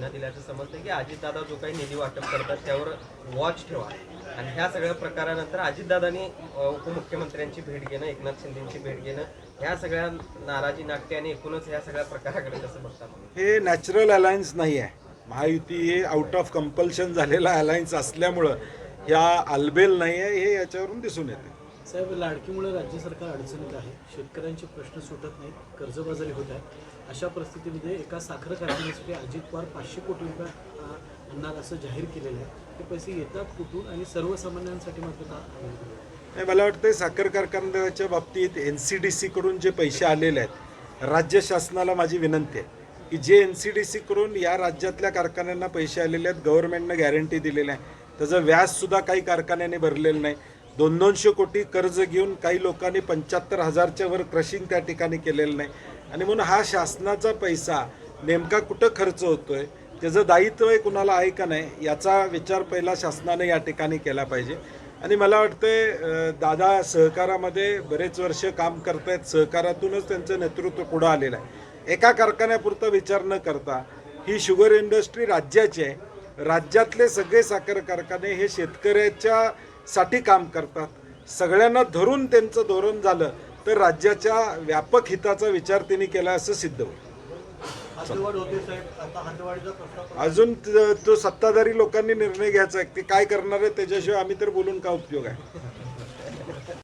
सूचना दिल्याचं समजतं की अजितदादा जो काही निधी वाटप करतात त्यावर वॉच ठेवा. आणि ह्या सगळ्या प्रकारानंतर अजितदादांनी उपमुख्यमंत्र्यांची भेट घेणं एकनाथ शिंदेची भेट घेणं ह्या सगळ्या नाराजी नाट्य आणि एकूणच ह्या सगळ्या प्रकाराकडे कसं बघता हे नॅचरल अलायन्स नाही आहे. महायुती हे आउट ऑफ कंपल्शन झालेला अलायन्स असल्यामुळं ह्या आलबेल नाही आहे हे याच्यावरून दिसून येते. साहेब लाडकीमुळे राज्य सरकार अडचणीत आहे. शेतकऱ्यांचे प्रश्न सुटत नाहीत. कर्जबाजारी होत आहे अशा परिस्थितीमध्ये एका साखर कारखान्यासाठी अजित पवार पाचशे कोटी रुपये आणणार असं जाहीर केलेलं आहे. ते पैसे येतात कुठून आणि सर्वसामान्यांसाठी मात्र का? नाही मला वाटतं साखर कारखान्याच्या बाबतीत एन सी डी सीकडून जे पैसे आलेले आहेत राज्य शासनाला माझी विनंती आहे की जे एन सी डी सीकडून या राज्यातल्या कारखान्यांना पैसे आलेले आहेत गव्हर्नमेंटनं गॅरंटी दिलेली आहे. त्याचं व्याजसुद्धा काही कारखान्याने भरलेलं नाही. दोन दोनशे कोटी कर्ज घेऊन काही लोकांनी पंच्याहत्तर हजारच्या वर क्रशिंग त्या ठिकाणी केलेलं नाही. आणि म्हणून हा शासनाचा पैसा नेमका कुठं खर्च होतो आहे त्याचं दायित्व आहे कुणाला आहे का नाही याचा विचार पहिला शासनाने या ठिकाणी केला पाहिजे. आणि मला वाटतंय दादा सहकारामध्ये बरेच वर्ष काम करत आहेत सहकारातूनच त्यांचं नेतृत्व पुढं आलेलं आहे. एका कारखान्यापुरता विचार न करता ही शुगर इंडस्ट्री राज्याची आहे. राज्यातले सगळे साखर कारखाने हे शेतकऱ्याच्या साठी काम करतात. सगळ्यांना धरून त्यांचं धोरण झालं तर राज्याच्या व्यापक हिताचा विचार त्यांनी केला असं सिद्ध होईल. अजून त- सत्ताधारी लोकांनी निर्णय घ्यायचा आहे ते काय करणार आहे त्याच्याशिवाय आम्ही तर बोलून काय उपयोग आहे?